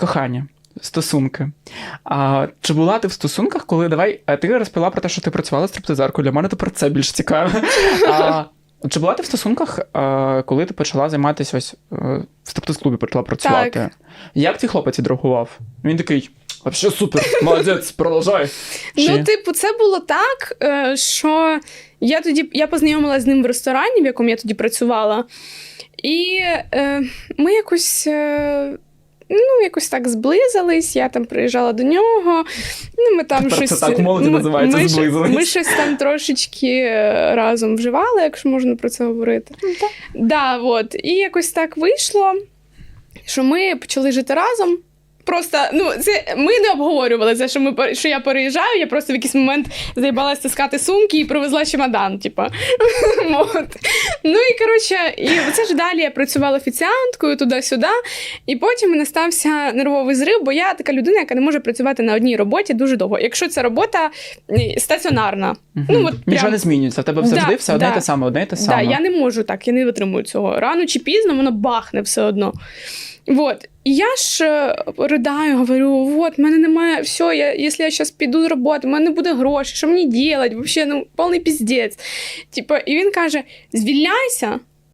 кохання, стосунки. А, чи була ти в стосунках, коли давай, ти розповіла про те, що ти працювала стриптизеркою, для мене тепер це більш цікаво. А, чи була ти в стосунках, коли ти почала займатися ось е, в стриптиз-клубі почала працювати? Так. Як твій хлопець відреагував? Він такий. Вообще супер, молодець, продовжай. Чи- Ну, типу, це було так, е, що я тоді я познайомилася з ним в ресторані, в якому я тоді працювала. І е, ми якось. Е, якось так зблизились, я там приїжджала до нього. Ну, ми там Тепер щось, це так молоді ми- називається, ми, зблизились. Ми щось там трошечки е, разом вживали, якщо можна про це говорити. Да, от. І якось так вийшло, що ми почали жити разом. Просто ну це ми не обговорювали це, що ми що я переїжджаю. Я просто в якийсь момент заїбалась таскати сумки і привезла чемодан. Типа. От. Ну і коротше, і це ж далі я працювала офіціанткою туди-сюди. І потім мене стався нервовий зрив, бо я така людина, яка не може працювати на одній роботі дуже довго. Якщо ця робота стаціонарна, Мгм. ну, от Нічого прям- не змінюється. В тебе Да, завжди все одне да. те саме, одне те Да, саме. я не можу так, я не витримую цього. Рано чи пізно воно бахне все одно. Вот. І я ж е, ридаю, говорю: от, в мене немає все, я, якщо я зараз піду з роботи, в мене не буде грошей, що мені робити? Взагалі, ну, повний піздець. Типа, і він каже: звільняйся,